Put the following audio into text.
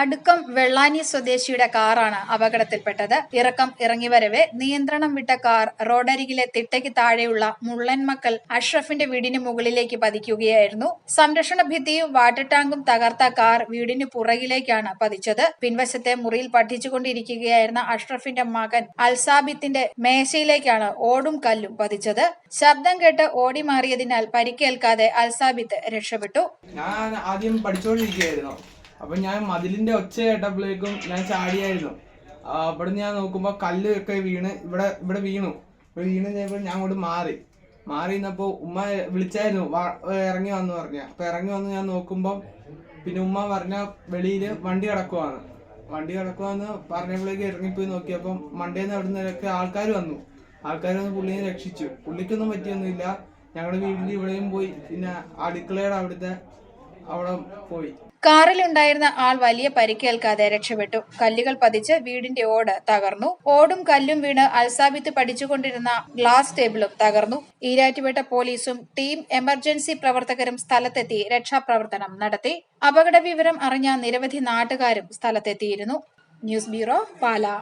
അടുക്കം വെള്ളാനി സ്വദേശിയുടെ കാറാണ് അപകടത്തിൽപ്പെട്ടത്. ഇറക്കം ഇറങ്ങിവരവേ നിയന്ത്രണം വിട്ട കാർ റോഡരികിലെ തിട്ടയ്ക്ക് താഴെയുള്ള മുള്ളൻമക്കൽ അഷ്റഫിന്റെ വീടിന് മുകളിലേക്ക് പതിക്കുകയായിരുന്നു. സംരക്ഷണ ഭിത്തിയും വാട്ടർ ടാങ്കും തകർത്ത കാർ വീടിന് പുറകിലേക്കാണ് പതിച്ചത്. പിൻവശത്തെ മുറിയിൽ പഠിച്ചുകൊണ്ടിരിക്കുകയായിരുന്ന അഷ്റഫിന്റെ മകൻ അൽസാബിത്തിന്റെ മേശയിലേക്കാണ് ഓടും കല്ലും പതിച്ചത്. ശബ്ദം കേട്ട് ഓടി മാറിയതിനാൽ പരിക്കേൽക്കാതെ അൽസാബിത്ത് രക്ഷപ്പെട്ടു. ഞാൻ ആദ്യം അപ്പൊ ഞാൻ മതിലിന്റെ ഒച്ച കേട്ടപ്പോഴേക്കും ഞാൻ ചാടിയായിരുന്നു. അവിടെ ഞാൻ നോക്കുമ്പോ കല്ലൊക്കെ വീണ് ഇവിടെ ഇവിടെ വീണു. ഇവിടെ വീണ് കഴിഞ്ഞപ്പോൾ ഞാൻ അങ്ങോട്ട് മാറി. മാറി ഉമ്മ വിളിച്ചായിരുന്നു ഇറങ്ങി വന്നു പറഞ്ഞ. അപ്പൊ ഇറങ്ങി വന്ന് ഞാൻ നോക്കുമ്പോ പിന്നെ ഉമ്മ പറഞ്ഞ വെളിയിൽ വണ്ടി കിടക്കുവാണ് വണ്ടി കിടക്കുവാന്ന് പറഞ്ഞപ്പോഴേക്ക് ഇറങ്ങിപ്പോയി നോക്കിയപ്പം മണ്ടേന്ന് അവിടെ നിന്നൊക്കെ ആൾക്കാർ വന്നു. ആൾക്കാർ വന്ന് പുള്ളിയെ രക്ഷിച്ചു. പുള്ളിക്കൊന്നും പറ്റിയൊന്നുമില്ല. ഞങ്ങളുടെ വീട്ടിൽ ഇവിടെയും പോയി. പിന്നെ അടുക്കളയുടെ അവിടുത്തെ അവിടെ പോയി. കാറിലുണ്ടായിരുന്ന ആൾ വലിയ പരിക്കേൽക്കാതെ രക്ഷപ്പെട്ടു. കല്ലുകൾ പതിച്ച് വീടിന്റെ ഓട് തകർന്നു. ഓടും കല്ലും വീണ് അൽസാബിത്ത് പഠിച്ചുകൊണ്ടിരുന്ന ഗ്ലാസ് ടേബിളും തകർന്നു. ഈരാറ്റുപേട്ട പോലീസും ടീം എമർജൻസി പ്രവർത്തകരും സ്ഥലത്തെത്തി രക്ഷാപ്രവർത്തനം നടത്തി. അപകട വിവരം അറിഞ്ഞ നിരവധി നാട്ടുകാരും സ്ഥലത്തെത്തിയിരുന്നു. News bureau Pala.